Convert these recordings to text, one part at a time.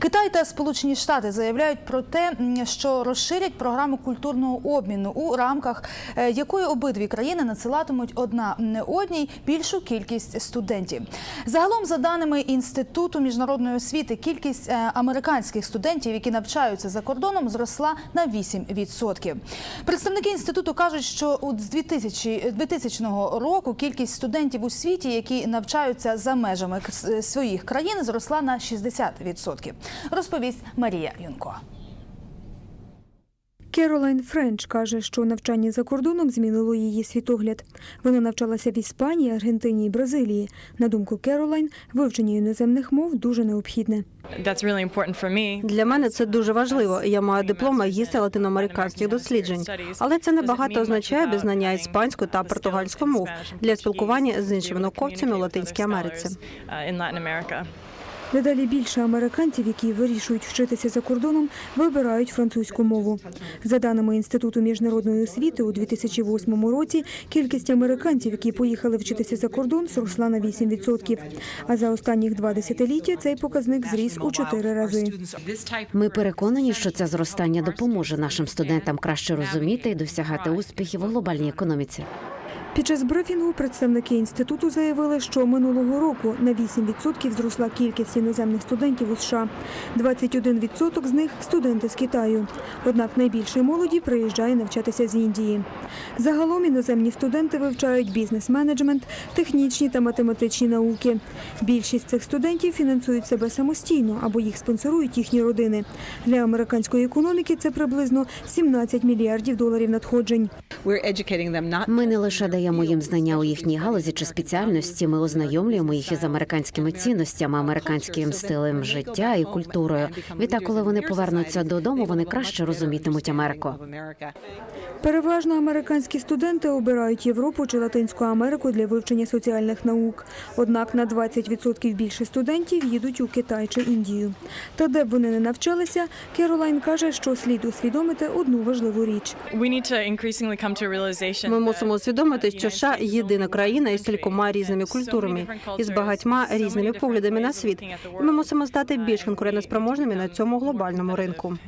Китай та Сполучені Штати заявляють про те, що розширять програму культурного обміну, у рамках е, якої обидві країни надсилатимуть одна не одній більшу кількість студентів. Загалом, за даними інституту міжнародної освіти, кількість е, американських студентів, які навчаються за кордоном, зросла на 8%. Представники інституту кажуть, що з 2000, 2000 року кількість студентів у світі, які навчаються за межами своїх країн, зросла на 60%. Розповість Марія Юнко. Керолайн Френч каже, що навчання за кордоном змінило її світогляд. Вона навчалася в Іспанії, Аргентині і Бразилії. На думку Керолайн, вивчення іноземних мов дуже необхідне. Для мене це дуже важливо. Я маю диплом магістра латиноамериканських досліджень, але це небагато означає без знання іспанської та португальської мов для спілкування з іншими науковцями у Латинській Америці. Дедалі більше американців, які вирішують вчитися за кордоном, вибирають французьку мову. За даними Інституту міжнародної освіти, у 2008 році кількість американців, які поїхали вчитися за кордон, зросла на 8%. А за останніх два десятиліття цей показник зріс у чотири рази. Ми переконані, що це зростання допоможе нашим студентам краще розуміти і досягати успіхів у глобальній економіці. Під час брифінгу представники інституту заявили, що минулого року на 8% зросла кількість іноземних студентів у США. 21% з них студенти з Китаю. Однак найбільше молоді приїжджає навчатися з Індії. Загалом іноземні студенти вивчають бізнес-менеджмент, технічні та математичні науки. Більшість цих студентів фінансують себе самостійно або їх спонсорують їхні родини. Для американської економіки це приблизно 17 мільярдів доларів надходжень. Ми не лише даємо їм знання у їхній галузі чи спеціальності. Ми ознайомлюємо їх із американськими цінностями, американським стилем життя і культурою. Відтак, коли вони повернуться додому, вони краще розумітимуть Америку. Переважно американські студенти обирають Європу чи Латинську Америку для вивчення соціальних наук. Однак на 20% більше студентів їдуть у Китай чи Індію. Та де б вони не навчалися, Керолайн каже, що слід усвідомити одну важливу річ. Ми мусимо усвідомити, що США єдина країна із кількома різними культурами і з багатьма різними поглядами на світ. І ми мусимо стати більш конкурентоспроможними на цьому глобальному ринку.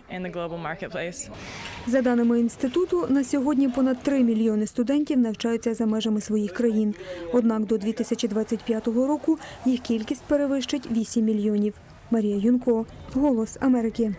За даними інституту, сьогодні понад 3 мільйони студентів навчаються за межами своїх країн. Однак до 2025 року їх кількість перевищить 8 мільйонів. Марія Юнко, Голос Америки.